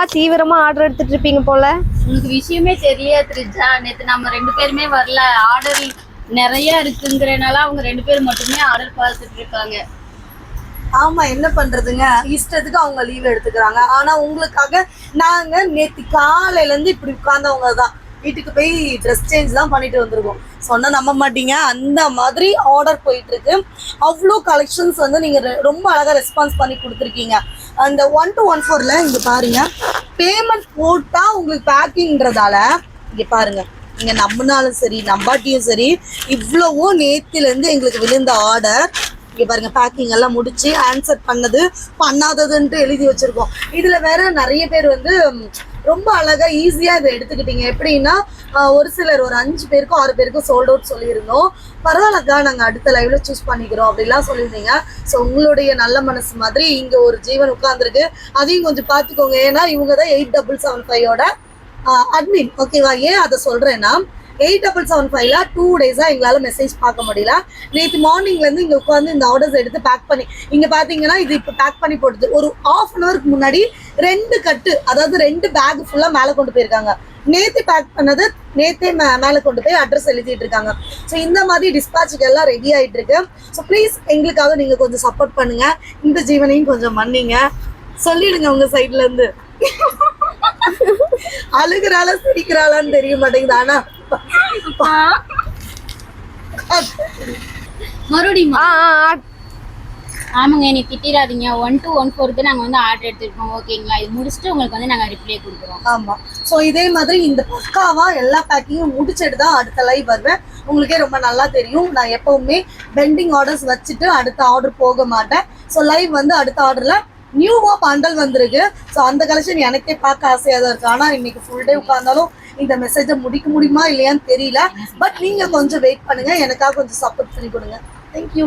தீவிரமா ஆர்டர் எடுத்துட்டு இருப்பீங்க போல. உனக்கு விஷயமே தெரியாது த்ரிஜா. நேத்து நம்ம ரெண்டு பேருமே வரல. ஆர்டர் நிறைய இருக்குங்கிறனால அவங்க ரெண்டு பேரும் மட்டுமே ஆர்டர் பார்த்துட்டு இருக்காங்க. ஆமா என்ன பண்றதுங்க? இஷ்டத்துக்கு அவங்க லீவ் எடுத்துக்கிறாங்க. ஆனா உங்களுக்காக நாங்க நேத்து காலையில இருந்து இப்படி உட்கார்ந்தவங்க தான் வீட்டுக்கு போய் ட்ரெஸ் சேஞ்ச் தான் பண்ணிட்டு வந்திருக்கோம். சொன்னா நம்ப மாட்டீங்க. அந்த மாதிரி ஆர்டர் போயிட்டு இருக்கு. அவ்வளோ கலெக்ஷன்ஸ் வந்து நீங்க ரெ- ரொம்ப அழகா ரெஸ்பான்ஸ் பண்ணி கொடுத்துருக்கீங்க. அந்த ஒன் டு ஒன் ஃபோர்ல இங்க பாருங்க. பேமெண்ட் போட்டா உங்களுக்கு பேக்கிங்கிறதால இங்க பாருங்க. நீங்கள் நம்பினாலும் சரி நம்பாட்டியும் சரி இவ்வளவோ நேத்துல இருந்து எங்களுக்கு விழுந்த ஆர்டர் இங்க பாருங்க பேக்கிங் எல்லாம் முடிச்சு ஆன்சர் பண்ணது பண்ணாததுன்ட்டு எழுதி வச்சிருக்கோம். இதுல வேற நிறைய பேர் வந்து ரொம்ப அழகா ஈஸியா இதை எடுத்துக்கிட்டீங்க. எப்படின்னா ஒரு சிலர் ஒரு அஞ்சு பேருக்கும் ஆறு பேருக்கும் சோல்ட் அவுட் சொல்லியிருந்தோம். பரவாயில்லக்கா நாங்க அடுத்த லைவ்ல சூஸ் பண்ணிக்கிறோம் அப்படிலாம் சொல்லியிருந்தீங்க. ஸோ உங்களுடைய நல்ல மனசு மாதிரி இங்க ஒரு ஜீவன் உட்கார்ந்துருக்கு. அதையும் கொஞ்சம் பார்த்துக்கோங்க. ஏன்னா இவங்க தான் எயிட் டபுள் செவன் ஃபைவோட அட்மின் ஓகேவா ஏன் அதை சொல்றேன்னா எயிட் டபுள் செவன் ஃபைவ்ல டூ டேஸாக எங்களால் மெசேஜ் பார்க்க முடியல. நேற்று மார்னிங்லேருந்து இங்கே உட்காந்து இந்த ஆர்டர்ஸ் எடுத்து பேக் பண்ணி இங்கே பார்த்தீங்கன்னா இது இப்போ பேக் பண்ணி போடுது ஒரு ஆஃப் அன் ஹவருக்கு முன்னாடி ரெண்டு கட்டு அதாவது ரெண்டு பேக் ஃபுல்லாக மேலே கொண்டு போயிருக்காங்க. நேற்று பேக் பண்ணது நேற்றே மே மேலே கொண்டு போய் அட்ரஸ் எழுதிட்டு இருக்காங்க. ஸோ இந்த மாதிரி டிஸ்பாச்சுக்கு எல்லாம் ரெடி ஆகிட்டு இருக்கு. ஸோ ப்ளீஸ் எங்களுக்காக நீங்கள் கொஞ்சம் சப்போர்ட் பண்ணுங்க. இந்த ஜீவனையும் கொஞ்சம் மன்னிங்க. சொல்லிடுங்க உங்க சைட்ல இருந்து. அழுகிறாளா சிரிக்கிறாளான்னு தெரிய மாட்டேங்குது. ஆனா மறுபடியும். ஆமாங்க நீ திட்டிடாதீங்க. ஒன் டு ஒன் ஃபோருக்கு நாங்கள் வந்து ஆர்டர் எடுத்துருக்கோம். ஓகேங்களா இது முடிச்சுட்டு உங்களுக்கு வந்து நாங்கள் ரிப்ளை கொடுக்குறோம். ஆமா. ஸோ இதே மாதிரி இந்த பக்காவா எல்லா பேக்கிங்கும் முடிச்சிட்டு தான் அடுத்த லைவ் வருவேன். உங்களுக்கே ரொம்ப நல்லா தெரியும். நான் எப்பவுமே பெண்டிங் ஆர்டர்ஸ் வச்சுட்டு அடுத்த ஆர்டர் போக மாட்டேன். ஸோ லைவ் வந்து அடுத்த ஆர்டர்ல நியூவா பண்டல் வந்திருக்கு. ஸோ அந்த கலெக்ஷன் எனக்கே பார்க்க ஆசையாக தான் இருக்கு. ஆனால் இன்னைக்கு ஃபுல் டே உட்காந்தாலும் இந்த மெசேஜை முடிக்க முடியுமா இல்லையான்னு தெரியல. பட் நீங்க கொஞ்சம் வெயிட் பண்ணுங்க. எனக்காக கொஞ்சம் சப்போர்ட் பண்ணி கொடுங்க. தேங்க்யூ